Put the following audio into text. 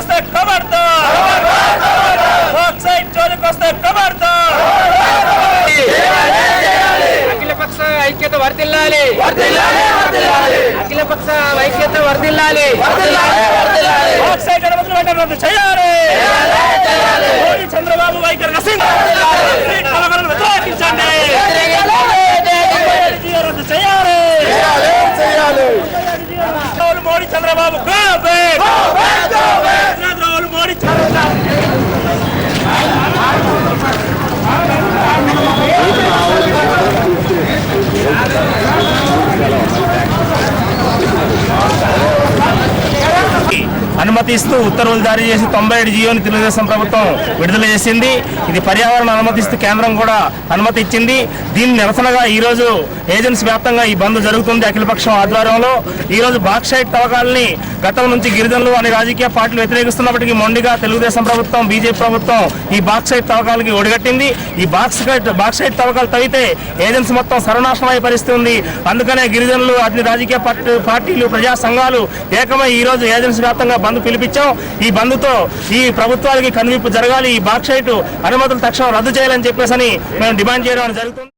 వస్తే కబర్దా జోలికి వస్తే కబర్దా అఖిలపక్ష ఐక్యత వర్దిల్లాలి అఖిలపక్ష ఐక్యత వర్దిల్లాలి బాక్సైట్ అనుమతులు వెంటనే అనుమతిస్తూ ఉత్తర్వులు జారీ చేసి తొంభై ఏడు జీవోని తెలుగుదేశం ప్రభుత్వం విడుదల చేసింది. ఇది పర్యావరణ అనుమతిస్తూ కేంద్రం కూడా అనుమతి ఇచ్చింది. దీని నిరసనగా ఈ రోజు ఏజెన్సీ వ్యాప్తంగా ఈ బంద్ జరుగుతుంది అఖిలపక్షం ఆధ్వర్యంలో. ఈరోజు రోజు బాక్సైట్ తవ్వకాలని గతం నుంచి గిరిజనులు అనే రాజకీయ పార్టీలు వ్యతిరేకిస్తున్నప్పటికీ మొండిగా తెలుగుదేశం ప్రభుత్వం బీజేపీ ప్రభుత్వం ఈ బాక్సైట్ తవ్వకాలకి ఒడిగట్టింది. ఈ బాక్స్ బాక్సైట్ తవ్వకాలు తవ్వితే ఏజెన్సీ మొత్తం సర్వనాశనమయ్యే పరిస్థితి ఉంది అందుకనే గిరిజనులు అన్ని రాజకీయ పార్టీ- పార్టీలు ప్రజా సంఘాలు ఏకమై ఈ రోజు ఏజెన్సీ వ్యాప్తంగా బంద్ పిలిపించాం. ఈ బంద్తో ఈ ప్రభుత్వానికి కనువిప్పు జరగాలి. ఈ బాక్సైట్ అనుమతులు తక్షణం రద్దు చేయాలని చెప్పేసి మేము డిమాండ్ చేయడం జరుగుతుంది.